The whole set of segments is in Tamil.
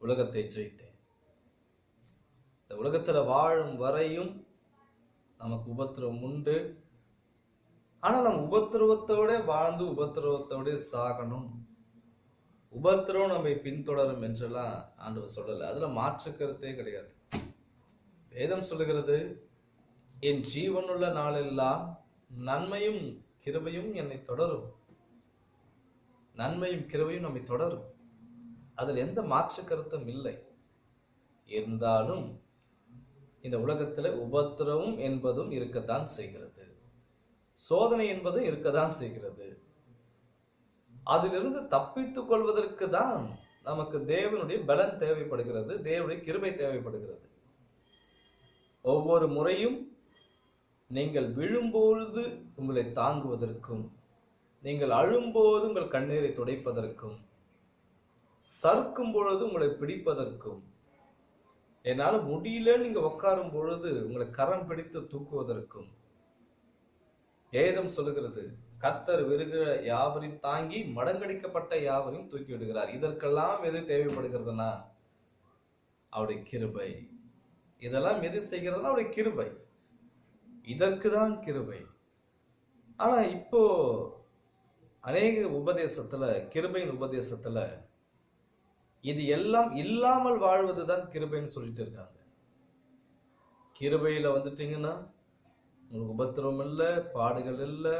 உலகத்தை ஜெயித்தேன். இந்த உலகத்தில் வாழும் வரையும் நமக்கு உபத்திரவம் உண்டு. ஆனால் நம்ம உபத்திரவத்தோட வாழ்ந்து உபத்திரவத்தோட சாகணும். உபத்திரவம் நம்மை பின்தொடரும் என்றெல்லாம் ஆண்டவர் சொல்லலை. அதில் மாற்று கருத்தே கிடையாது. வேதம் சொல்லுகிறது என் ஜீவனுள்ள நாளெல்லாம் நன்மையும் கிருபையும் என்னை தொடரும். நன்மையும் கிருபையும் நம்மை தொடரும். அதில் எந்த மாற்று கருத்தும் இல்லை. இருந்தாலும் இந்த உலகத்தில் உபத்திரவம் என்பதும் இருக்கத்தான் செய்கிறது. சோதனை என்பதும் இருக்கத்தான் செய்கிறது. அதிலிருந்து தப்பித்துக் கொள்வதற்கு தான் நமக்கு தேவனுடைய பலன் தேவைப்படுகிறது தேவனுடைய கிருபை தேவைப்படுகிறது. ஒவ்வொரு முறையும் நீங்கள் விழும்பொழுது உங்களை தாங்குவதற்கும் நீங்கள் அழும்போது உங்கள் கண்ணீரை துடைப்பதற்கும் சறுக்கும் பொழுது உங்களை பிடிப்பதற்கும் என்னால் முடியலன்னு நீங்க உட்காரும் பொழுது உங்களை கரம் பிடித்து தூக்குவதற்கும் ஏதம் சொல்லுகிறது கத்தர் விருகிற யாவரையும் தாங்கி மடங்கடிக்கப்பட்ட யாவரையும் தூக்கி விடுகிறார். இதற்கெல்லாம் எது தேவைப்படுகிறதுனா அவருடைய கிருபை. இதெல்லாம் எது செய்கிறதுனா அவருடைய கிருபை. இதற்கு தான் கிருபை. ஆனா இப்போ அநேக உபதேசத்துல கிருபையின் உபதேசத்துல இது எல்லாம் இல்லாமல் வாழ்வது தான் கிருபைன்னு சொல்லிட்டு இருக்காங்க. கிருபையில் வந்துட்டீங்கன்னா உங்களுக்கு உபத்திரவம் இல்லை பாடுகள் இல்லை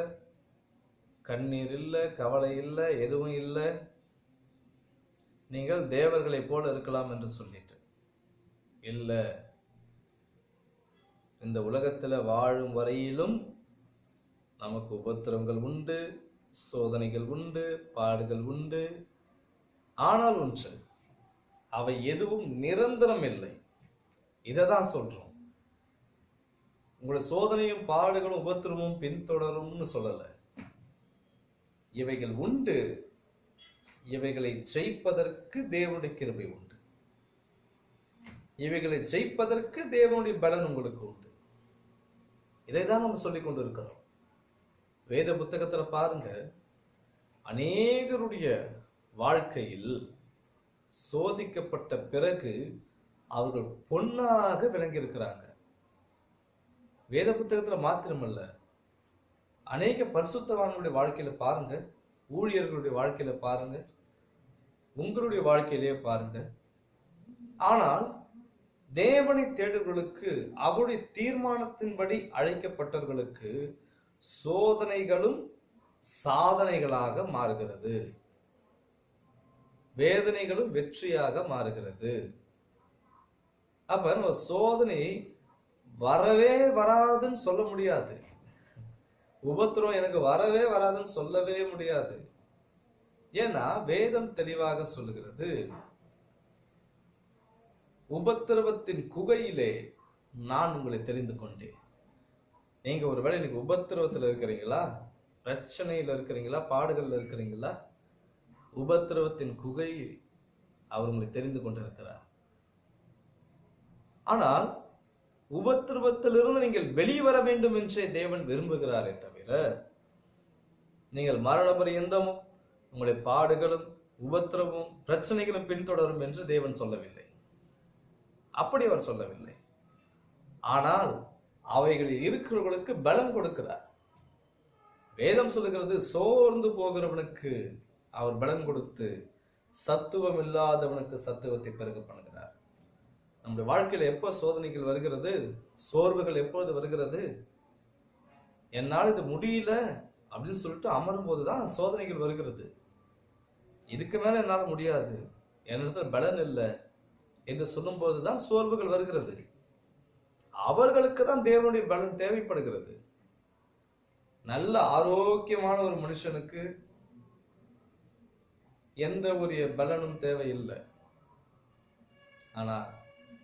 கண்ணீர் இல்லை கவலை இல்லை எதுவும் இல்லை. நீங்கள் தேவர்களைப் போல இருக்கலாம் என்று சொல்லிட்டு. இல்லை இந்த உலகத்தில் வாழும் வரையிலும் நமக்கு உபத்திரவங்கள் உண்டு சோதனைகள் உண்டு பாடுகள் உண்டு. ஆனால் ஒன்று அவை எதுவும் நிரந்தரம் இல்லை. இதை தான் சொல்றோம். உங்களோட சோதனையும் பாடுகளும் உபத்திரமும் பின்தொடரும்னு சொல்லலை. இவைகள் உண்டு. இவைகளை ஜெயிப்பதற்கு தேவனுடைய கிருபை உண்டு. இவைகளை ஜெயிப்பதற்கு தேவனுடைய பலன் உங்களுக்கு உண்டு. இதை தான் நம்ம சொல்லிக் கொண்டு இருக்கிறோம் வேத புத்தகத்துல பாருங்க அநேகருடைய வாழ்க்கையில் சோதிக்கப்பட்ட பிறகு அவர்கள் பொன்னாக விளங்கியிருக்கிறாங்க. வேத புத்தகத்தில் மாத்திரமல்ல. அநேக பரிசுத்தவான்களுடைய வாழ்க்கையில பாருங்க. ஊழியர்களுடைய வாழ்க்கையில பாருங்க. உங்களுடைய வாழ்க்கையிலேயே பாருங்க. ஆனால் தேவனை தேடுகளுக்கு அவருடைய தீர்மானத்தின்படி அழைக்கப்பட்டவர்களுக்கு சோதனைகளும் சாதனைகளாக மாறுகிறது. வேதனைகளும் வெற்றியாக மாறுகிறது. அப்ப நம்ம சோதனை வரவே வராதுன்னு சொல்ல முடியாது. உபத்திரம் எனக்கு வரவே வராதுன்னு சொல்லவே முடியாது. ஏன்னா வேதம் தெளிவாக சொல்லுகிறது. உபத்திரவத்தின் குகையிலே நான் உங்களை தெரிந்து கொண்டேன். நீங்க ஒருவேளை இன்னைக்கு உபத்திரவத்துல இருக்கிறீங்களா? பிரச்சனையில இருக்கிறீங்களா? பாடுகள்ல இருக்கிறீங்களா? உபத்திரவத்தின் குகை அவர் உங்களை தெரிந்து கொண்டிருக்கிறார். ஆனால் உபத்திரவத்திலிருந்து நீங்கள் வெளிவர வேண்டும் என்றே தேவன் விரும்புகிறாரே தவிர நீங்கள் மரண பரியந்தமும் உங்களுடைய பாடுகளும் உபத்திரவும் பிரச்சனைகளும் பின்தொடரும் என்று தேவன் சொல்லவில்லை. அப்படி அவர் சொல்லவில்லை. ஆனால் அவைகளில் இருக்கிறவர்களுக்கு பலம் கொடுக்கிறார். வேதம் சொல்லுகிறது சோர்ந்து போகிறவனுக்கு அவர் பலன் கொடுத்து சத்துவம் இல்லாதவனுக்கு சத்துவத்தை பெருக பண்ணுகிறார். நம்முடைய வாழ்க்கையில் எப்போ சோதனைகள் வருகிறது சோர்வுகள் எப்போது வருகிறது என்னால் இது முடியல அப்படின்னு சொல்லிட்டு அமரும் போதுதான் சோதனைகள் வருகிறது. இதுக்கு மேலே என்னால் முடியாது என்னிடத்துல பலன் இல்லை என்று சொல்லும்போது தான் சோர்வுகள் வருகிறது. அவர்களுக்கு தான் தேவனுடைய பலன் தேவைப்படுகிறது. நல்ல ஆரோக்கியமான ஒரு மனுஷனுக்கு எந்த ஒரு பலனும் தேவையில்லை. ஆனால்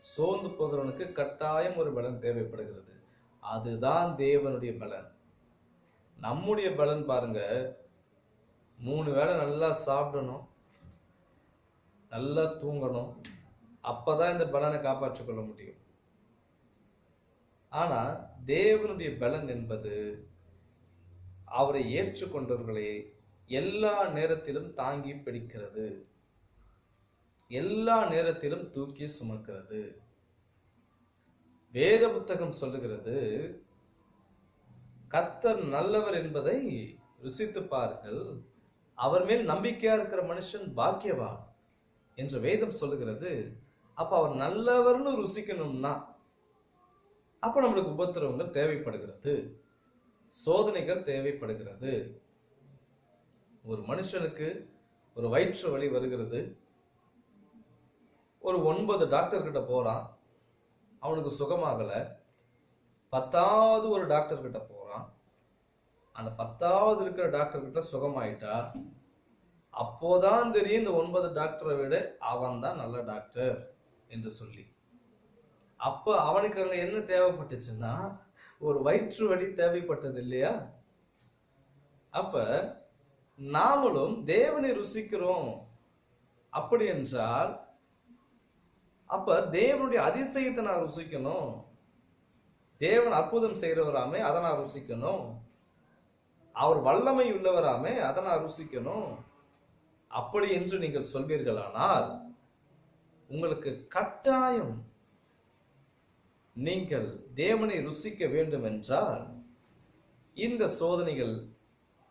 சோர்ந்து போகிறவனுக்கு கட்டாயம் ஒரு பலன் தேவைப்படுகிறது. அதுதான் தேவனுடைய பலன். நம்முடைய பலன் பாருங்க. மூணு வேளை நல்லா சாப்பிடணும். நல்லா தூங்கணும். அப்பதான் இந்த பலனை காப்பாற்றிக் கொள்ள முடியும். ஆனா தேவனுடைய பலன் என்பது அவரை ஏற்றுக்கொண்டவர்களை எல்லா நேரத்திலும் தாங்கி பிடிக்கிறது. எல்லா நேரத்திலும் தூக்கி சுமக்கிறது. வேத புத்தகம் சொல்லுகிறது கத்தர் நல்லவர் என்பதை ருசித்து பாருங்கள் அவர் மேல் நம்பிக்கையா இருக்கிற மனுஷன் பாக்கியவா? என்று வேதம் சொல்லுகிறது. அப்ப அவர் நல்லவர்னு ருசிக்கணும்னா அப்ப நம்மளுக்கு உபத்திரவங்கள் தேவைப்படுகிறது. சோதனைகள் தேவைப்படுகிறது. ஒரு மனுஷனுக்கு ஒரு வயிற்று வலி வருகிறது. ஒரு ஒன்பது டாக்டர்கிட்ட போகிறான் அவனுக்கு சுகமாகலை. பத்தாவது ஒரு டாக்டர் கிட்ட அந்த பத்தாவது இருக்கிற டாக்டர்கிட்ட சுகமாயிட்டா அப்போதான் தெரியும் இந்த ஒன்பது டாக்டரை விட அவன் தான் நல்ல டாக்டர் என்று சொல்லி. அப்போ அவனுக்கு அங்கே என்ன தேவைப்பட்டுச்சுன்னா ஒரு வயிற்று வலி தேவைப்பட்டது இல்லையா? அப்போ நாமளும் தேவனை ருசிக்கிறோம். அப்படி என்றால் அப்ப தேவனுடைய அதிசயத்தை நான் ருசிக்கணும். தேவன் அற்புதம் செய்கிறவராமே அதை நான் ருசிக்கணும். அவர் வல்லமை உள்ளவராமே அதை நான் ருசிக்கணும். அப்படி என்று நீங்கள் சொல்வீர்களானால் உங்களுக்கு கட்டாயம் நீங்கள் தேவனை ருசிக்க வேண்டும் என்றால் இந்த சோதனைகள்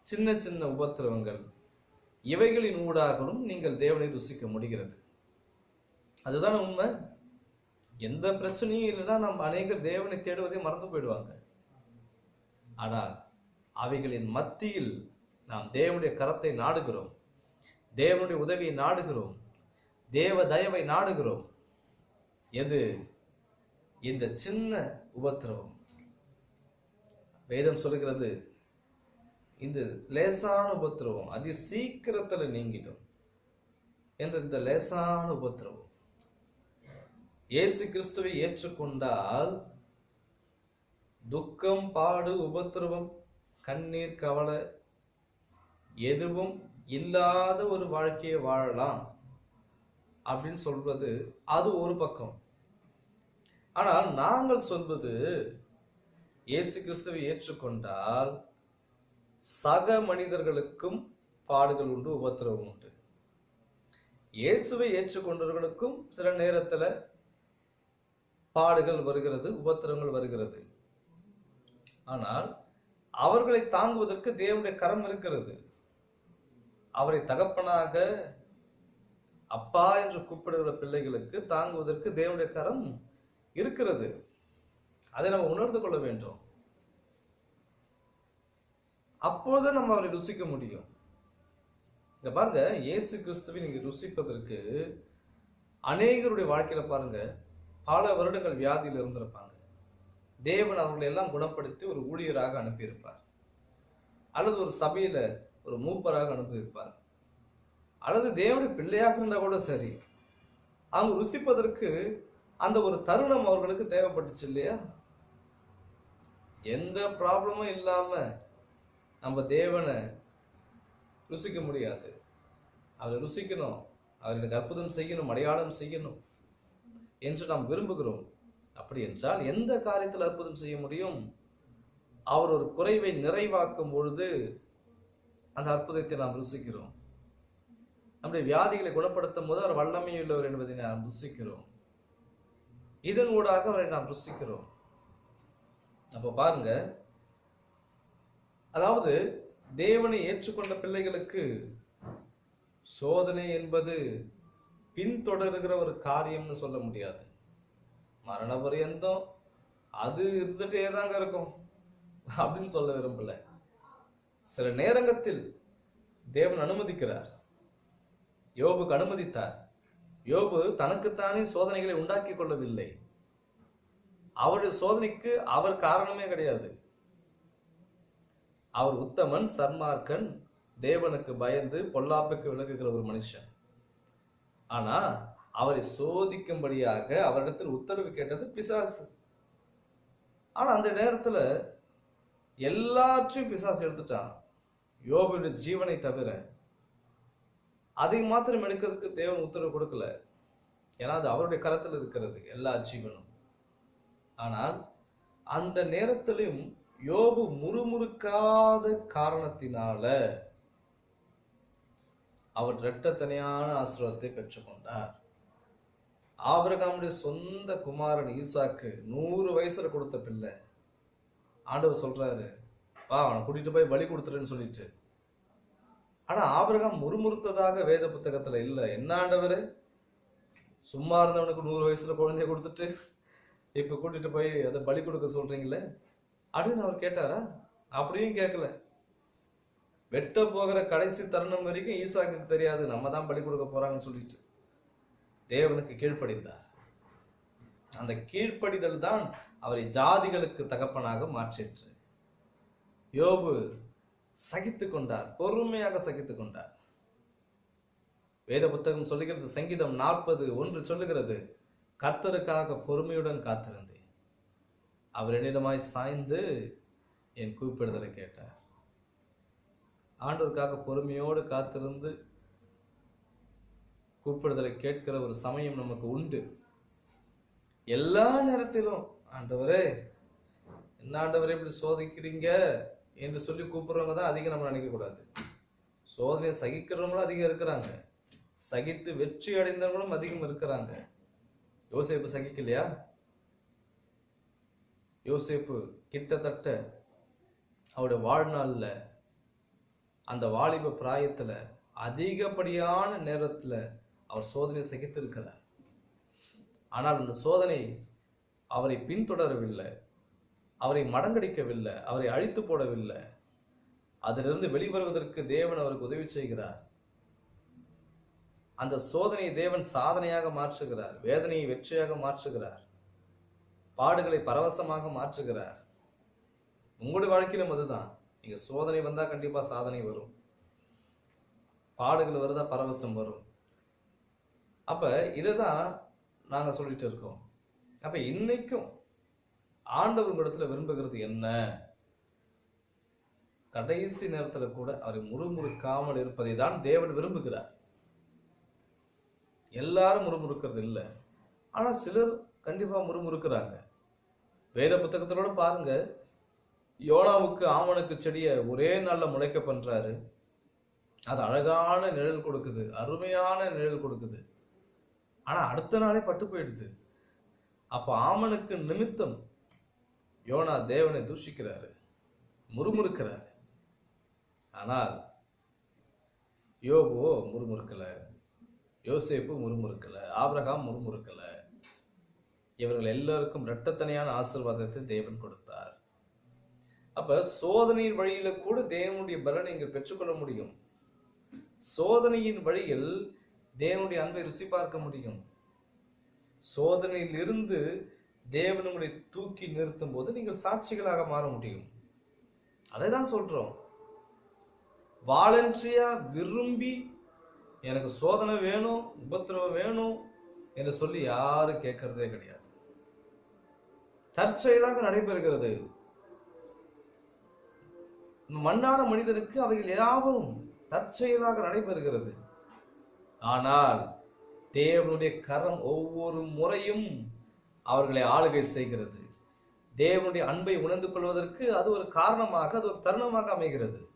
சின்ன சின்ன உபத்திரவங்கள் இவைகளின் ஊடாகவும் நீங்கள் தேவனை ருசிக்க முடிகிறது. அதுதான் உண்மை? எந்த பிரச்சனையும் இல்லைன்னா நம்ம அநேகர் தேவனை தேடுவதை மறந்து போயிடுவாங்க. ஆனால் அவைகளின் மத்தியில் நாம் தேவனுடைய கரத்தை நாடுகிறோம். தேவனுடைய உதவியை நாடுகிறோம். தேவ தயவை நாடுகிறோம். எது? இந்த சின்ன உபத்திரவம். வேதம் சொல்லுகிறது இந்த லேசான உபத்திரவம் அதி சீக்கிரத்துல நீங்கிடும் என்ற இந்த லேசான உபத்திரவம். இயேசு கிறிஸ்துவை ஏற்றுக்கொண்டால் துக்கம் பாடு உபத்திரவம் கண்ணீர் கவலை எதுவும் இல்லாத ஒரு வாழ்க்கையை வாழலாம் அப்படின்னு சொல்வது அது ஒரு பக்கம். ஆனால் நாங்கள் சொல்வது இயேசு கிறிஸ்துவை ஏற்றுக்கொண்டால் சக மனிதர்களுக்கும் பாடுகள் உண்டு உபத்திரவம் உண்டு. இயேசுவை ஏற்றுக்கொண்டவர்களுக்கும் சில நேரத்தில் பாடுகள் வருகிறது உபத்திரவங்கள் வருகிறது. ஆனால் அவர்களை தாங்குவதற்கு தேவனுடைய கரம் இருக்கிறது. அவரை தகப்பனாக அப்பா என்று கூப்பிடுகிற பிள்ளைகளுக்கு தாங்குவதற்கு தேவனுடைய கரம் இருக்கிறது. அதை நம்ம உணர்ந்து கொள்ள வேண்டும். அப்போது நம்ம அவரை ருசிக்க முடியும். இங்க பாருங்க இயேசு கிறிஸ்துவை நீங்க ருசிப்பதற்கு அநேகருடைய வாழ்க்கையில பாருங்க பல வருடங்கள் வியாதியில் இருந்திருப்பாங்க. தேவன் அவர்களை எல்லாம் குணப்படுத்தி ஒரு ஊழியராக அனுப்பியிருப்பார். அல்லது ஒரு சபையில ஒரு மூப்பராக அனுப்பியிருப்பார். அல்லது தேவனுடைய பிள்ளையாக இருந்தா கூட சரி. அவங்க ருசிப்பதற்கு அந்த ஒரு தருணம் அவர்களுக்கு தேவைப்பட்டுச்சு இல்லையா? எந்த ப்ராப்ளமும் இல்லாம நம்ம தேவனை ருசிக்க முடியாது. அவரை ருசிக்கணும். அவர் எனக்கு அற்புதம் செய்யணும் அடையாளம் செய்யணும் என்று நாம் விரும்புகிறோம். அப்படி என்றால் எந்த காரியத்தில் அற்புதம் செய்ய முடியும்? அவர் ஒரு குறைவை நிறைவாக்கும் பொழுது அந்த அற்புதத்தை நாம் ருசிக்கிறோம். நம்முடைய வியாதிகளை குணப்படுத்தும் போது அவர் வல்லமையுள்ளவர் என்பதை நாம் ருசிக்கிறோம். இதன் ஊடாக அவரை நாம் ருசிக்கிறோம். அப்போ பாருங்க அதாவது தேவனை ஏற்றுக்கொண்ட பிள்ளைகளுக்கு சோதனை என்பது பின்தொடர்கிற ஒரு காரியம்னு சொல்ல முடியாது. மரண பரியந்தம் அது இருந்துட்டே தாங்க இருக்கும் அப்படின்னு சொல்ல விரும்பல. சில நேரங்கத்தில் தேவன் அனுமதிக்கிறார். யோபுக்கு அனுமதித்தார். யோபு தனக்குத்தானே சோதனைகளை உண்டாக்கி கொள்ளவில்லை. அவருடைய சோதனைக்கு அவர் காரணமே கிடையாது. அவர் உத்தமன் சன்மார்க்கன் தேவனுக்கு பயந்து பொல்லாப்புக்கு விளங்குகிற ஒரு மனுஷன். ஆனா அவரை சோதிக்கும்படியாக அவரிடத்தில் உத்தரவு கேட்டது பிசாசு. ஆனா அந்த நேரத்துல எல்லாத்தையும் பிசாசு எடுத்துட்டான். யோபுடைய ஜீவனை தவிர அதை மாத்திரம் எடுக்கிறதுக்கு தேவன் உத்தரவு கொடுக்கல. ஏன்னா அது அவருடைய கரத்தில் இருக்கிறது எல்லா ஜீவனும். ஆனால் அந்த நேரத்திலும் யோபு முறுமுறுக்காத காரணத்தினால அவர் இரட்டத்தனையான ஆசீர்வாதத்தை பெற்றுக்கொண்டார். ஆபிரகாமுடைய சொந்த குமாரன் ஈசாக்கு நூறு வயசுல கொடுத்த பிள்ளை. ஆண்டவர் சொல்றாரு வா அவனை கூட்டிட்டு போய் பலி கொடுத்துருன்னு சொல்லிட்டு. ஆனா ஆபிரகாம் முறுமுறுத்ததாக வேத புத்தகத்துல இல்ல. என்ன ஆண்டவர்? சும்மா இருந்தவனுக்கு நூறு வயசுல குழந்தைய கொடுத்துட்டு இப்ப கூட்டிட்டு போய் அதை பலி கொடுக்க சொல்றீங்களே? அப்படின்னு அவர் கேட்டாரா? அப்படியும் கேட்கல. வெட்ட போகிற கடைசி தருணம் வரைக்கும் ஈசாக்கு தெரியாது நம்ம தான் பலி கொடுக்க போறாங்கன்னு சொல்லிட்டு. தேவனுக்கு கீழ்ப்படிந்தார். அந்த கீழ்ப்படிதல் தான் அவரை ஜாதிகளுக்கு தகப்பனாக மாற்றிற்று. யோபு சகித்து கொண்டார் பொறுமையாக சகித்து கொண்டார். வேத புத்தகம் சொல்லுகிறது சங்கீதம் நாற்பது ஒன்று சொல்லுகிறது கர்த்தருக்காக பொறுமையுடன் காத்திருந்தேன் அவர் என்னிடமாய் சாய்ந்து என் கூப்பிடுதலை கேட்டார். ஆண்டோருக்காக பொறுமையோடு காத்திருந்து கூப்பிடுதலை கேட்கிற ஒரு சமயம் நமக்கு உண்டு. எல்லா நேரத்திலும் ஆண்டவரே என்ன ஆண்டவரே இப்படி சோதிக்கிறீங்க? என்று சொல்லி கூப்பிடுறவங்க தான் அதிகம் நம்ம நினைக்கக்கூடாது சோதனையை சகிக்கிறவங்களும் அதிகம் இருக்கிறாங்க. சகித்து வெற்றி அடைந்தவங்களும் அதிகம் இருக்கிறாங்க. யோசிப்பு சகிக்கலையா? யோசேப்பு கிட்டத்தட்ட அவருடைய வாழ்நாளில் அந்த வாலிப பிராயத்தில் அதிகப்படியான நேரத்தில் அவர் சோதனை சகித்திருக்கிறார். ஆனால் அந்த சோதனை அவரை பின்தொடரவில்லை. அவரை மடங்கடிக்கவில்லை. அவரை அழித்து போடவில்லை. அதிலிருந்து வெளிவருவதற்கு தேவன் அவருக்கு உதவி செய்கிறார். அந்த சோதனையை தேவன் சாதனையாக மாற்றுகிறார். வேதனையை வெற்றியாக மாற்றுகிறார். பாடுகளை பரவசமாக மாற்றுகிறார் உங்களுடைய வாழ்க்கையிலும் அதுதான். நீங்க சோதனை வந்தா கண்டிப்பா சாதனை வரும். பாடுகள் வருதா பரவசம் வரும். அப்ப இதுதான் நாங்க சொல்லிட்டு இருக்கோம். அப்ப இன்னைக்கும் ஆண்டவர் இடத்துல விரும்புகிறது என்ன? கடைசி நேரத்துல கூட அவரை முறுமுறுக்காமல் இருப்பதை தான் தேவன் விரும்புகிறார். எல்லாரும் முறுமுறுக்கிறது இல்லை. ஆனா சிலர் கண்டிப்பா முறுமுறுக்கிறாங்க. வேத புத்தகத்திலோட பாருங்க. யோனாவுக்கு ஆமனுக்கு செடியை ஒரே நாளில் முளைக்க பண்றாரு. அது அழகான நிழல் கொடுக்குது அருமையான நிழல் கொடுக்குது. ஆனா அடுத்த நாளே பட்டு போயிடுது. அப்ப ஆமனுக்கு நிமித்தம் யோனா தேவனை தூஷிக்கிறாரு முறுமுறுக்கிறாரு. ஆனால் யோபோ முறுமுறுக்கல யோசேப்பு முறுமுறுக்கல ஆபிரகாம் முறுமுறுக்கல. இவர்கள் எல்லாருக்கும் இரட்டத்தனையான ஆசிர்வாதத்தை தேவன் கொடுத்தார். அப்ப சோதனையின் வழியில கூட தேவனுடைய பலனை இங்கே பெற்றுக்கொள்ள முடியும். சோதனையின் வழியில் தேவனுடைய அன்பை ருசி பார்க்க முடியும். சோதனையில் இருந்து தேவன் உங்களை தூக்கி நிறுத்தும் போது நீங்கள் சாட்சிகளாக மாற முடியும். அதை தான் சொல்றோம். வாலன்ட்ரியா விரும்பி எனக்கு சோதனை வேணும் உபத்திரவம் வேணும் என்று சொல்லி யாரும் கேட்கறதே கிடையாது. தற்செயலாக நடைபெறுகிறது. மண்ணான மனிதனுக்கு அவைகள் யாவும் தற்செயலாக நடைபெறுகிறது. ஆனால் தேவனுடைய கரம் ஒவ்வொரு முறையும் அவர்களை ஆளுகை செய்கிறது. தேவனுடைய அன்பை உணர்ந்து கொள்வதற்கு அது ஒரு காரணமாக அது ஒரு தருணமாக அமைகிறது.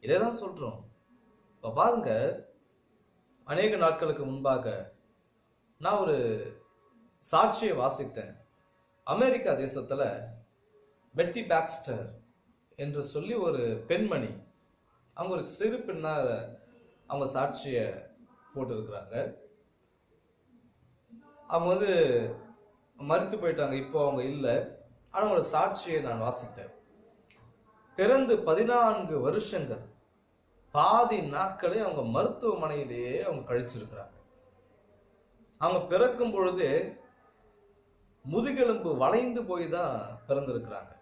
இதைதான் சொல்றோம். இப்ப பாருங்க அநேக நாட்களுக்கு முன்பாக நான் ஒரு சாட்சியை வாசித்தேன். அமெரிக்கா தேசத்தில் பெட்டி பேக்ஸ்டர் என்று சொல்லி ஒரு பெண்மணி அவங்க ஒரு சிறு பெண்ணாக அவங்க சாட்சியை போட்டிருக்கிறாங்க. அவங்க வந்து மறித்து போயிட்டாங்க இப்போ அவங்க இல்லை. ஆனால் அவங்களோட சாட்சியை நான் வாசித்தேன். பிறந்து பதினான்கு வருஷங்கள் பாதி நாட்களை அவங்க மருத்துவமனையிலேயே அவங்க கழிச்சிருக்கிறாங்க. அவங்க பிறக்கும் பொழுது முதுகெலும்பு வளைந்து போய் தான் பிறந்திருக்கிறாங்க.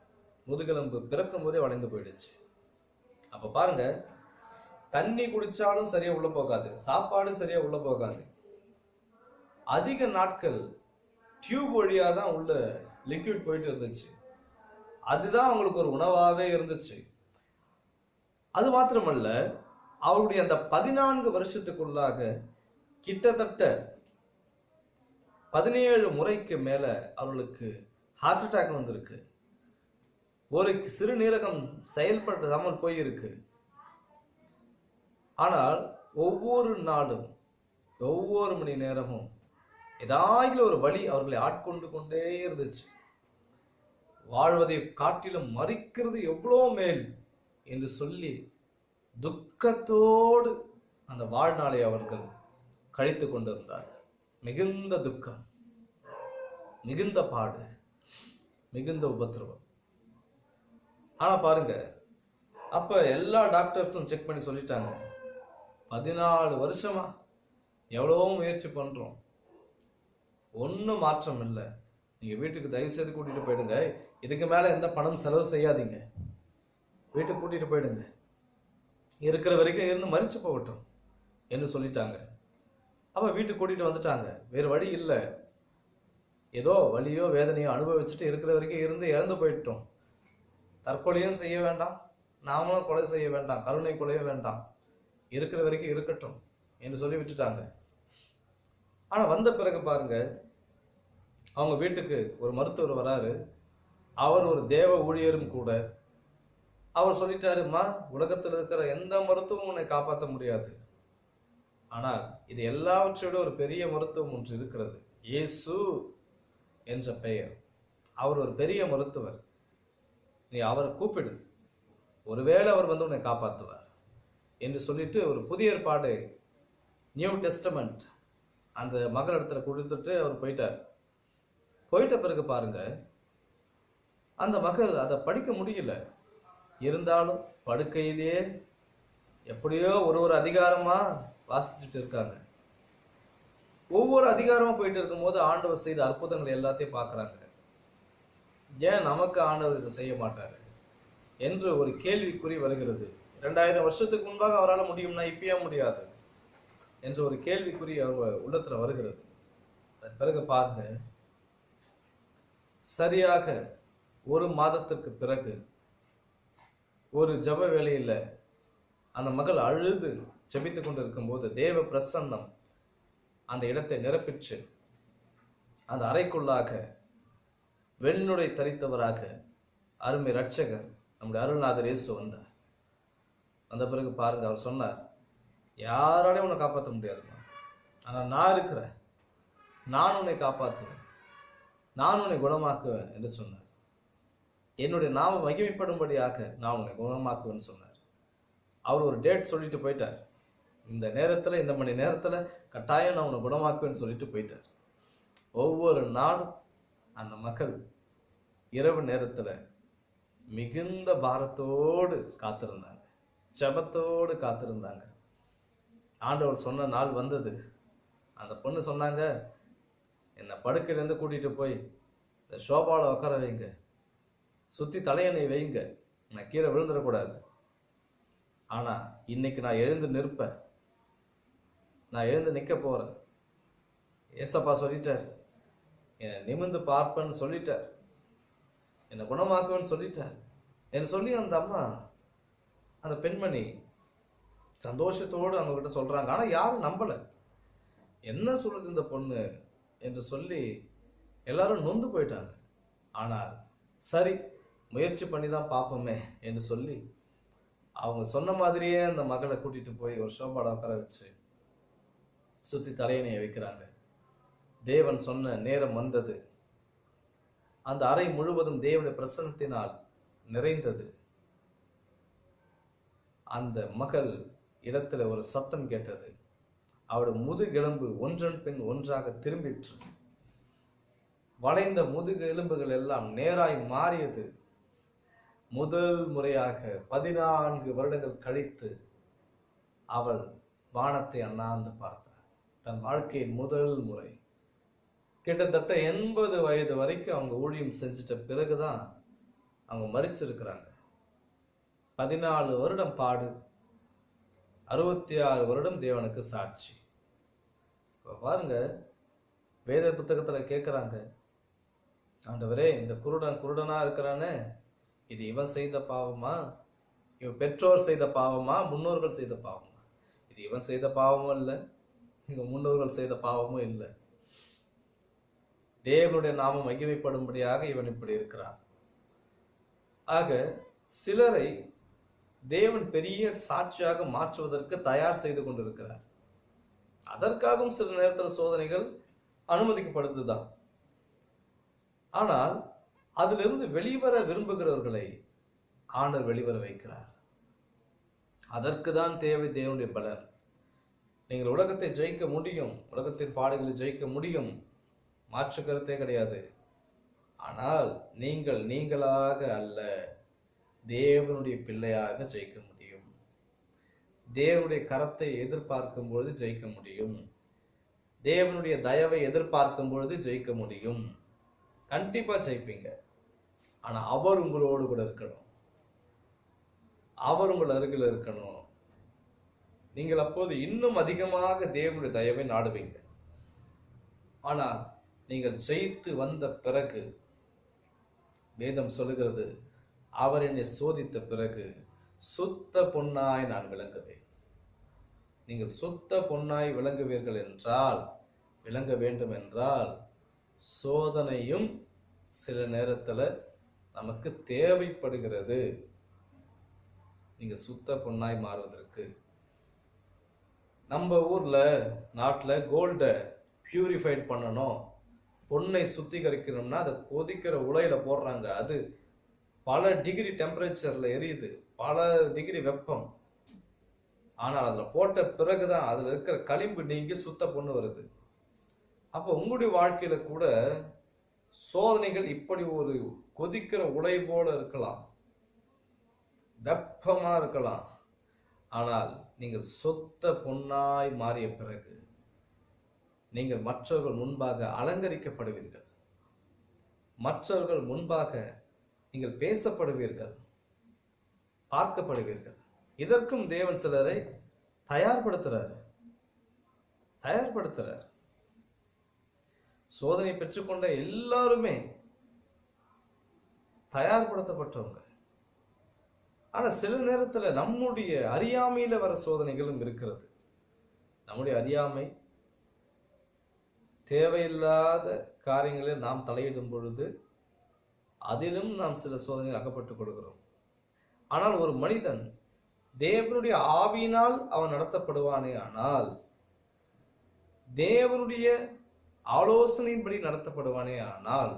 முதுகெலும்பு பிறக்கும் போதே வளைந்து போயிடுச்சு. அப்ப பாருங்க தண்ணி குடிச்சாலும் சரியா உள்ள போகாது சாப்பாடு சரியா உள்ள போகாது. அதிக நாட்கள் டியூப் வழியா தான் உள்ள லிக்விட் போயிட்டு இருந்துச்சு. அதுதான் அவங்களுக்கு ஒரு உணவாகவே இருந்துச்சு. அது மாத்திரமல்ல அவருடைய அந்த பதினான்கு வருஷத்துக்குள்ளாக கிட்டத்தட்ட பதினேழு முறைக்கு மேலே அவர்களுக்கு ஹார்ட் அட்டாக் வந்திருக்கு. ஒரு சிறுநீரகம் செயல்படாமல் போயிருக்கு. ஆனால் ஒவ்வொரு நாளும் ஒவ்வொரு மணி நேரமும் ஏதாயிலும் ஒரு வழி அவர்களை ஆட்கொண்டு கொண்டே இருந்துச்சு. வாழ்வதை காட்டிலும் மறிக்கிறது எவ்வளோ மேல் என்று சொல்லி துக்கத்தோடு அந்த வாழ்நாளை அவர்கள் கழித்து கொண்டிருந்தார் மிகுந்த துக்கம் மிகுந்த பாடு மிகுந்த உபத்திரவம். ஆனா பாருங்க அப்ப எல்லா டாக்டர்ஸும் செக் பண்ணி சொல்லிட்டாங்க பதினாலு வருஷமா எவ்வளவோ முயற்சி பண்றோம். ஒன்றும் மாற்றம் இல்லை. நீங்க வீட்டுக்கு தயவு செய்து கூட்டிட்டு போயிடுங்க. இதுக்கு மேல எந்த பணம் செலவு செய்யாதீங்க. வீட்டுக்கு கூட்டிட்டு போயிடுங்க. இருக்கிற வரைக்கும் இருந்து மறிச்சு போகட்டும் என்று சொல்லிட்டாங்க. அப்போ வீட்டுக்கு கூட்டிகிட்டு வந்துட்டாங்க. வேறு வழி இல்லை. ஏதோ வழியோ வேதனையோ அனுபவிச்சுட்டு இருக்கிற வரைக்கும் இருந்து இறந்து போயிட்டோம். தற்கொலையும் செய்ய வேண்டாம். நாமளும் கொலை செய்ய வேண்டாம். கருணை கொலைய வேண்டாம். இருக்கிற வரைக்கும் இருக்கட்டும் என்று சொல்லி விட்டுட்டாங்க. ஆனால் வந்த பிறகு பாருங்க அவங்க வீட்டுக்கு ஒரு மருத்துவர் வராரு. அவர் ஒரு தேவ ஊழியரும் கூட. அவர் சொல்லிட்டாருமா உலகத்தில் இருக்கிற எந்த மருத்துவம் உன்னை காப்பாற்ற முடியாது. ஆனால் இது எல்லாவற்றோட ஒரு பெரிய மருத்துவம் ஒன்று இருக்கிறது. இயேசு என்ற பெயர். அவர் ஒரு பெரிய மருத்துவர். நீ அவரை கூப்பிடு. ஒருவேளை அவர் வந்து உன்னை காப்பாற்றுவார் என்று சொல்லிட்டு ஒரு புதிய ஏற்பாடு நியூ டெஸ்டமெண்ட் அந்த மகள் இடத்துல கொடுத்துட்டு அவர் போயிட்டார். போயிட்ட பிறகு பாருங்க அந்த மகள் அதை படிக்க முடியல. இருந்தாலும் படுக்கையிலேயே எப்படியோ ஒரு ஒரு அதிகாரமாக வாசிச்சுட்டு இருக்காங்க. ஒவ்வொரு அதிகாரமும் போயிட்டு இருக்கும்போது ஆண்டவர் செய்த அற்புதங்கள் எல்லாத்தையும் பார்க்கறாங்க. ஏன் நமக்கு ஆண்டவர் இதை செய்ய மாட்டாரு? என்று ஒரு கேள்விக்குறி வருகிறது. ரெண்டாயிரம் வருஷத்துக்கு முன்பாக அவரால் முடியும்னா இப்பயே முடியாது என்ற ஒரு கேள்விக்குறி அவங்க உள்ளத்துல வருகிறது. அதன் பிறகு பாருங்க. சரியாக ஒரு மாதத்திற்கு பிறகு ஒரு ஜப வேலையில் அந்த மகள் அழுது ஜபித்து கொண்டு இருக்கும்போது தேவ பிரசன்னம் அந்த இடத்தை நிரப்பிச்சு அந்த அறைக்குள்ளாக வெண்ணுடை தரித்தவராக அருமை ரட்சகர் நம்முடைய அருள்நாதர் இயேசு வந்தார். வந்த பிறகு பாருங்க அவர் சொன்னார் யாராலையும் உன்னை காப்பாற்ற முடியாதுமா ஆனால் நான் இருக்கிறேன் நான் உன்னை காப்பாற்றுவேன். நான் உன்னை குணமாக்குவேன் என்று சொன்னார். என்னுடைய நாம மகிமைப்படும்படியாக நான் உன்னை குணமாக்குவேன்னு சொன்னார். அவர் ஒரு டேட் சொல்லிட்டு போயிட்டார். இந்த நேரத்தில் இந்த மணி நேரத்தில் கட்டாயம் நான் உன்னை குணமாக்குவேன்னு சொல்லிட்டு போயிட்டார். ஒவ்வொரு நாளும் அந்த மக்கள் இரவு நேரத்தில் மிகுந்த பாரத்தோடு காத்திருந்தாங்க. செபத்தோடு காத்திருந்தாங்க. ஆண்டவர் சொன்ன நாள் வந்தது. அந்த பொண்ணு சொன்னாங்க என்னை படுக்கையிலேருந்து கூட்டிகிட்டு போய் இந்த ஷோபாவில் உட்கார வைங்க. சுற்றி தலையணை வைங்க. நான் கீழே விழுந்துடக்கூடாது. ஆனால் இன்னைக்கு நான் எழுந்து நிற்பேன். நான் எழுந்து நிற்க போகிறேன் ஏசப்பா சொல்லிட்டார். என்னை நிமிர்ந்து பார்ப்பேன்னு சொல்லிட்டார். என்னை குணமாக்குவேன்னு சொல்லிட்டார். என்னை சொல்லி அந்த அம்மா அந்த பெண்மணி சந்தோஷத்தோடு அவங்க சொல்கிறாங்க ஆனால் யாரும் நம்பலை. என்ன சொல்லுது இந்த பொண்ணு என்று சொல்லி எல்லாரும் நொந்து போயிட்டாங்க. ஆனால் சரி முயற்சி பண்ணி தான் பார்ப்போமே என்று சொல்லி அவங்க சொன்ன மாதிரியே அந்த மகளை கூட்டிகிட்டு போய் ஒரு ஷோபாட உட்கார வச்சு சுற்றி தலையணையை வைக்கிறாங்க. தேவன் சொன்ன நேரம் வந்தது. அந்த அறை முழுவதும் தேவனுடைய பிரசன்னத்தினால் நிறைந்தது. அந்த மகள் இடத்துல ஒரு சத்தம் கேட்டது. அவருடைய முதுகெலும்பு ஒன்றன் பின் ஒன்றாக திரும்பிற்று. வளைந்த முதுகு எலும்புகள் எல்லாம் நேராய் மாறியது. முதல் முறையாக பதினான்கு வருடங்கள் கழித்து அவள் வானத்தை அண்ணாந்து பார்த்தாள். தன் வாழ்க்கையின் முதல் முறை. கிட்டத்தட்ட எண்பது வயது வரைக்கும் அவங்க ஊழியம் செஞ்சிட்ட பிறகுதான் அவங்க மறிச்சிருக்கிறாங்க பதினாலு வருடம் பாடு அறுபத்தி ஆறு வருடம் தேவனுக்கு சாட்சி. இப்போ பாருங்க வேத புத்தகத்தில் கேட்குறாங்க ஆண்டவரே இந்த குருடன் குருடனாக இருக்கிறானே இது இவன் செய்த பாவமா? இவன் பெற்றோர் செய்த பாவமா? முன்னோர்கள் செய்த பாவமா? இது இவன் செய்த பாவமும் இல்லை. இங்க முன்னோர்கள் செய்த பாவமும் இல்லை. தேவனுடைய நாமம் மகிமைப்படும்படியாக இவன் இப்படி இருக்கிறான். ஆக சிலரை தேவன் பெரிய சாட்சியாக மாற்றுவதற்கு தயார் செய்து கொண்டிருக்கிறார். அதற்காகவும் சில நேரத்தில் சோதனைகள் அனுமதிக்கப்படுதுதான். ஆனால் அதிலிருந்து வெளிவர விரும்புகிறவர்களை ஆண்டர் வெளிவர வைக்கிறார். அதற்கு தான் தேவை தேவனுடைய பலர் நீங்கள் உலகத்தை ஜெயிக்க முடியும் உலகத்தின் பாடுகளை ஜெயிக்க முடியும். மாற்று கருத்தே கிடையாது. ஆனால் நீங்கள் நீங்களாக அல்ல தேவனுடைய பிள்ளையாக ஜெயிக்க முடியும். தேவனுடைய கரத்தை எதிர்பார்க்கும் பொழுது ஜெயிக்க முடியும். தேவனுடைய தயவை எதிர்பார்க்கும் பொழுது ஜெயிக்க முடியும். கண்டிப்பா ஜெயிப்பீங்க. ஆனா அவர் உங்களோடு கூட இருக்கணும். அவர் உங்கள் அருகில் இருக்கணும். நீங்கள் அப்போது இன்னும் அதிகமாக தேவனுடைய தயவை நாடுவீங்க. ஆனால் நீங்கள் ஜெயித்து வந்த பிறகு வேதம் சொல்லுகிறது அவர் என்னை சோதித்த பிறகு சுத்த பொன்னாய் நான் விளங்குவேன். நீங்கள் சுத்த பொன்னாய் விளங்குவீர்கள் என்றால் விளங்க வேண்டும் என்றால் சோதனையும் சில நேரத்தில் நமக்கு தேவைப்படுகிறது. நீங்கள் சுத்த பொன்னாய் மாறுவதற்கு நம்ம ஊரில் நாட்டில் கோல்டை ப்யூரிஃபைட் பண்ணணும். பொன்னை சுத்திகரிக்கணும்னா அதை கொதிக்கிற உலையில போடுறாங்க. அது பல டிகிரி டெம்பரேச்சர்ல எரியுது. பல டிகிரி வெப்பம். ஆனால் அதில் போட்ட பிறகுதான் அதில் இருக்கிற களிம்பு நீங்கி சுத்த பொண்ணு வருது. அப்போ உங்களுடைய வாழ்க்கையில கூட சோதனைகள் இப்படி ஒரு கொதிக்கிற உலை போல இருக்கலாம். வெப்பமா இருக்கலாம். ஆனால் நீங்கள் சொத்த பொன்னாய் மாறிய பிறகு நீங்கள் மற்றவர்கள் முன்பாக அலங்கரிக்கப்படுவீர்கள். மற்றவர்கள் முன்பாக நீங்கள் பேசப்படுவீர்கள். பார்க்கப்படுவீர்கள். இதற்கும் தேவன் சிலரை தயார்படுத்துறார். தயார்படுத்துறார். சோதனை பெற்றுக்கொண்ட எல்லாருமே தயார்படுத்தப்பட்டவங்க. ஆனால் சில நேரத்தில் நம்முடைய அறியாமையில் வர சோதனைகளும் இருக்கிறது. நம்முடைய அறியாமை தேவையில்லாத காரியங்களில் நாம் தலையிடும் பொழுது அதிலும் நாம் சில சோதனைகள் அகப்பட்டுக் கொடுக்கிறோம் ஆனால் ஒரு மனிதன் தேவனுடைய ஆவியினால் அவன் நடத்தப்படுவானே ஆனால் தேவனுடைய ஆலோசனையின்படி நடத்தப்படுவானே ஆனால்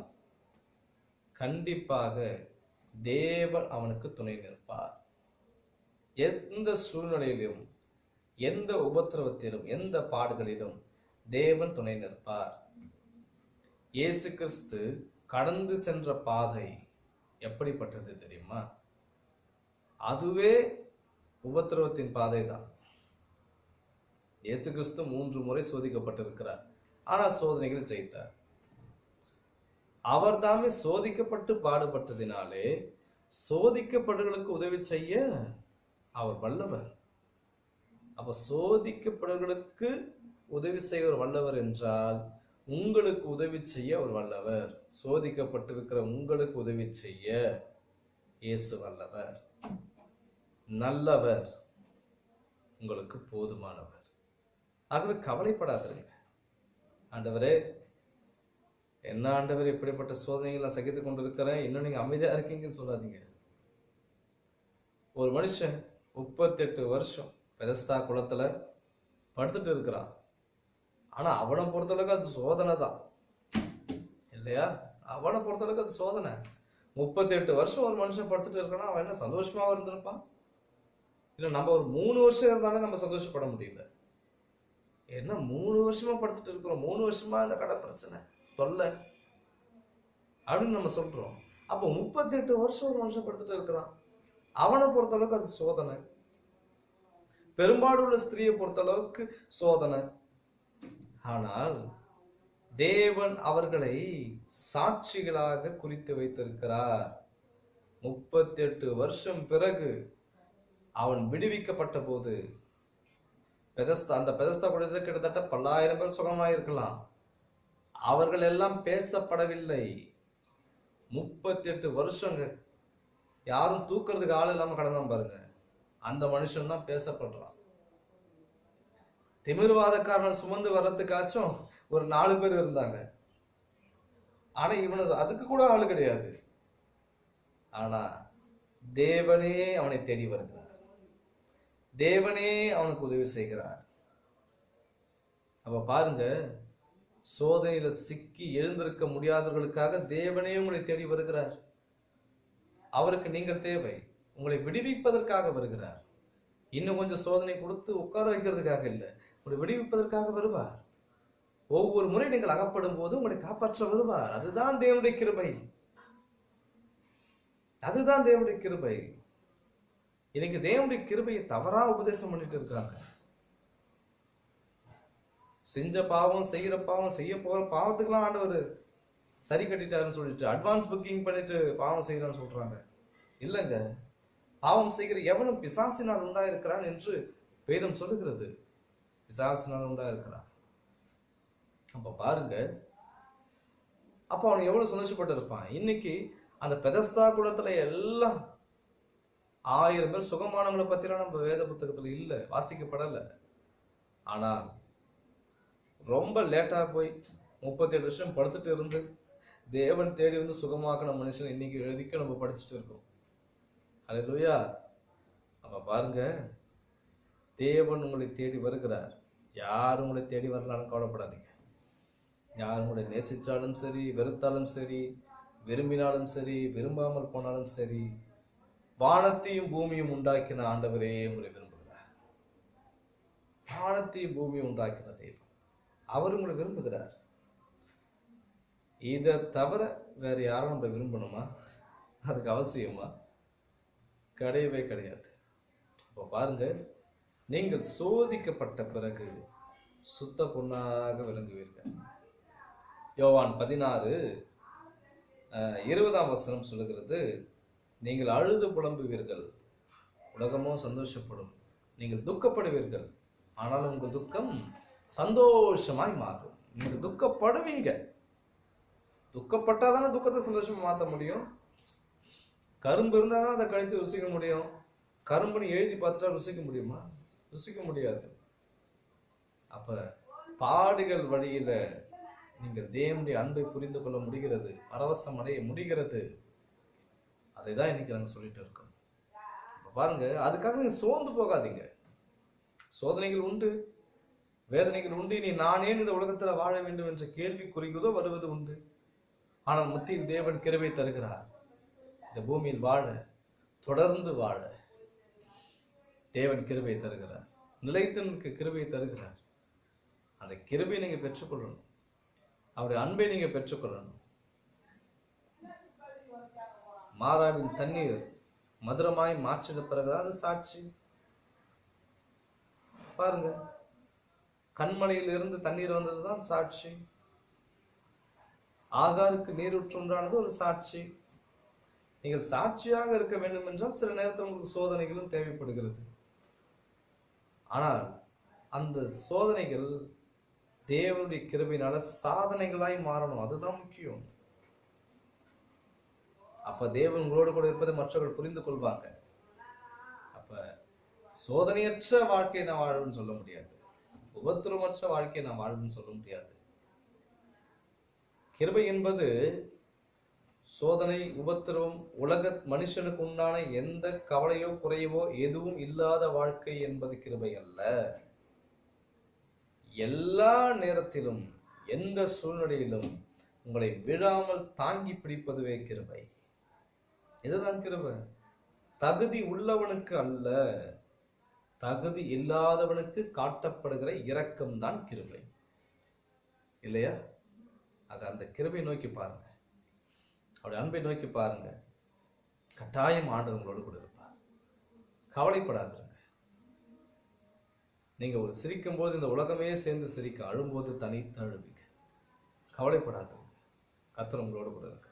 கண்டிப்பாக தேவன் அவனுக்கு துணை நிற்பார். எந்த சூழ்நிலையிலும் எந்த உபத்திரவத்திலும் எந்த பாடுகளிலும் தேவன் துணை நிற்பார். இயேசு கிறிஸ்து கடந்து சென்ற பாதை எப்படிப்பட்டது தெரியுமா? அதுவே உபத்திரவத்தின் பாதை தான் இயேசு கிறிஸ்து மூன்று முறை சோதிக்கப்பட்டிருக்கிறார். ஆனால் சோதனைகள் ஜெயித்தார். அவர் தாமே சோதிக்கப்பட்டு பாடுபட்டதினாலே சோதிக்கப்படுகளுக்கு உதவி செய்ய அவர் வல்லவர். அப்ப சோதிக்கப்படுகளுக்கு உதவி செய்ய ஒரு வல்லவர் என்றால் உங்களுக்கு உதவி செய்ய ஒரு வல்லவர். சோதிக்கப்பட்டிருக்கிற உங்களுக்கு உதவி செய்ய இயேசு வல்லவர். நல்லவர் உங்களுக்கு போதுமானவர். ஆகவே கவலைப்படாதீங்க ஆண்டவரே என்ன ஆண்டவர் இப்படிப்பட்ட சோதனைகளை சகித்து கொண்டிருக்கிறேன்? இன்னும் நீங்கள் அமைதியாக இருக்கீங்கன்னு சொல்லாதீங்க. ஒரு மனுஷன் முப்பத்தெட்டு வருஷம் பெதஸ்தா குளத்தில் படுத்துட்டு இருக்கிறான். ஆனால் அவனை பொறுத்தளவுக்கு அது சோதனை தான். இல்லையா? அவனை பொறுத்தளவுக்கு அது சோதனை. முப்பத்தெட்டு வருஷம் ஒரு மனுஷன் படுத்துட்டு இருக்கானா அவன் என்ன சந்தோஷமாக இருந்திருப்பான்? இல்லை நம்ம ஒரு மூணு வருஷம் இருந்தாலே நம்ம சந்தோஷப்பட முடியல. என்ன மூணு வருஷமா படுத்துட்டு இருக்கிறோம்? மூணு வருஷமா இந்த கடை பிரச்சனை? தொல்லை. அப்படின்னு நம்ம சொல்கிறோம் அப்போ முப்பத்தெட்டு வருஷம் ஒரு மனுஷன் படுத்துட்டு இருக்கிறான். அவனை பொறுத்தளவுக்கு அது சோதனை. பெரும்பாடுள்ள ஸ்திரீயை பொறுத்தளவுக்கு சோதனை. ஆனால் தேவன் அவர்களை சாட்சிகளாக குறித்து வைத்திருக்கிறார். முப்பத்தி எட்டு வருஷம் பிறகு அவன் விடுவிக்கப்பட்ட போது பெதஸ்தா அந்த பெதஸ்தா குடியில் கிட்டத்தட்ட பல்லாயிரம் பேர் சுகமாயிருக்கலாம். அவர்கள் எல்லாம் பேசப்படவில்லை. முப்பத்தி எட்டு வருஷங்க. யாரும் தூக்குறதுக்கு ஆள் இல்லாம கடந்தான் பாருங்க. அந்த மனுஷன் தான் பேசப்படுறான். திமிர்வாதக்காரன் சுமந்து வர்றதுக்காச்சும் ஒரு நாலு பேர் இருந்தாங்க. ஆனா இவனுக்கு அதுக்கு கூட ஆள் கிடையாது. ஆனா தேவனே அவனை தேடி வருகிறார். தேவனே அவனுக்கு உதவி செய்கிறார். அப்ப பாருங்க சோதனையில சிக்கி எழுந்திருக்க முடியாதவர்களுக்காக தேவனே உங்களை தேடி வருகிறார். அவருக்கு நீங்கள் தேவை. உங்களை விடுவிப்பதற்காக வருகிறார். இன்னும் கொஞ்சம் சோதனை கொடுத்து உட்கார வைக்கிறதுக்காக இல்லை. உங்களை விடுவிப்பதற்காக வருவார். ஒவ்வொரு முறை நீங்கள் அகப்படும் போது உங்களை காப்பாற்ற வருவார். அதுதான் தேவனுடைய கிருபை. அதுதான் தேவனுடைய கிருபை. இன்னைக்கு தேவனுடைய கிருபையை தவறா உபதேசம் பண்ணிட்டு இருக்காங்க. செஞ்ச பாவம் செய்யற பாவம் செய்ய போற பாவத்துக்கெல்லாம் ஆண்டவர் சரி கட்டிட்டாருன்னு சொல்லிட்டு அட்வான்ஸ் புக்கிங் பண்ணிட்டு பாவம் செய்யறான்னு சொல்றாங்க. இல்லைங்க. பாவம் செய்கிற எவனும் பிசாசினால் உண்டாயிருக்கிறான் என்று வேதம் சொல்லுகிறது. பிசாசினால் உண்டாயிருக்கிறான். அப்ப பாருங்க. அப்போ அவன் எவ்வளவு சந்தோஷப்பட்டு இருப்பான் இன்னைக்கு அந்த பெதஸ்தா குலத்துல எல்லாம் ஆயிரம் பேர் சுகமானவங்களை பத்திலாம் நம்ம வேத புத்தகத்துல இல்லை வாசிக்கப்படலை. ஆனால் ரொம்ப லேட்டாக போய் முப்பத்தேழு வருஷம் படுத்துட்டு இருந்து தேவன் தேடி வந்து சுகமாக்கின மனுஷன் இன்னைக்கு எழுதிக்க நம்ம படிச்சுட்டு இருக்கோம். அது லூயா அப்போ பாருங்க தேவன் உங்களை தேடி வருகிறார். யார் உங்களை தேடி வரலான்னு கவலைப்படாதீங்க. யார் உங்களை நேசித்தாலும் சரி வெறுத்தாலும் சரி விரும்பினாலும் சரி விரும்பாமல் போனாலும் சரி வானத்தையும் பூமியும் உண்டாக்கின ஆண்டவரே உங்களை விரும்புகிறார். வானத்தையும் பூமியும் உண்டாக்கின தெய்வம் அவர் உங்களை விரும்புகிறார். இதை தவிர வேற யாரும் நம்மளை விரும்பணுமா? அதுக்கு அவசியமா? கிடையவே கிடையாது. இப்போ பாருங்க நீங்கள் சோதிக்கப்பட்ட பிறகு சுத்த பொண்ணாக விளங்குவீர்கள். யோவான் பதினாறு இருபதாம் வசனம் சொல்லுகிறது நீங்கள் அழுது புலம்புவீர்கள் உலகமும் சந்தோஷப்படும். நீங்கள் துக்கப்படுவீர்கள். ஆனால் உங்கள் துக்கம் சந்தோஷமாய் மாறும். நீங்க துக்கப்படுவீங்க. துக்கப்பட்டாதானே துக்கத்தை சந்தோஷமா மாற்ற முடியும்? கரும்பு இருந்தால் தான் அதை கழிச்சு ருசிக்க முடியும். கரும்புன்னு எழுதி பார்த்துட்டா ருசிக்க முடியுமா? ருசிக்க முடியாது. அப்ப பாடுகள் வழியில நீங்க தேவனுடைய அன்பை புரிந்து கொள்ள முடிகிறது. பரவசம் அடைய முடிகிறது. அதை தான் இன்னைக்கு நாங்கள் சொல்லிட்டு இருக்கோம். பாருங்க அதுக்காக நீங்க சோர்ந்து போகாதீங்க. சோதனைகள் உண்டு. வேதனைகள் உண்டு நீ நான் ஏன் இந்த உலகத்துல வாழ வேண்டும் என்ற கேள்வி குறிக்குதோ வருவது உண்டு. ஆனால் முத்தியில் தேவன் கிருபை தருகிறார். இந்த பூமியில் வாழ தொடர்ந்து வாழ தேவன் கிருபை தருகிறார். நிலைத்து நிற்க தருகிறார். அந்த கிருபை நீங்கள் பெற்றுக்கொள்ளணும். அவருடைய அன்பை நீங்கள் பெற்றுக்கொள்ளணும். மாதாவின் தண்ணீர் மதுரமாய் மாற்றின பிறகுதான் அது சாட்சி. பாருங்க. கண்மலையிலிருந்து தண்ணீர் தண்ணீர் வந்ததுதான் சாட்சி. ஆகாருக்கு நீரூற்று உண்டானது ஒரு சாட்சி. நீங்கள் சாட்சியாக இருக்க வேண்டும் என்றால் சில நேரத்தில் உங்களுக்கு சோதனைகளும் தேவைப்படுகிறது. ஆனால் அந்த சோதனைகள் தேவனுடைய கிருபையினால சாதனைகளாய் மாறணும். அதுதான் முக்கியம். அப்ப தேவன் உங்களோடு கூட இருப்பதை மற்றவர்கள் புரிந்து கொள்வாங்க. அப்ப சோதனையற்ற வாழ்க்கையை நான் வாழணும்னு சொல்ல முடியாது. உபத்திரமற்ற வாழ்க்கையை நான் வாழ்வுன்னு சொல்ல முடியாது. கிருபை என்பது சோதனை உபத்திரவம் உலக மனுஷனுக்கு உண்டான எந்த கவலையோ குறையவோ எதுவும் இல்லாத வாழ்க்கை என்பது கிருபை அல்ல. எல்லா நேரத்திலும் எந்த சூழ்நிலையிலும் உங்களை விழாமல் தாங்கி பிடிப்பதுவே கிருபை. இதுதான் கிருபை. தகுதி உள்ளவனுக்கு அல்ல. தகுதி இல்லாதவனுக்கு காட்டப்படுகிற இரக்கம்தான் கிருபை. இல்லையா? அது அந்த கிருபை நோக்கி பாருங்க. அவருடைய அன்பை நோக்கி பாருங்க. கட்டாயம் ஆண்டவங்களோடு கூட இருப்பார். கவலைப்படாதிருங்க. நீங்க ஒரு சிரிக்கும் போது இந்த உலகமே சேர்ந்து சிரிக்க அழும்போது தனித்து அழுவீங்க கவலைப்படாதீங்க கத்தர் உங்களோடு கூட இருக்க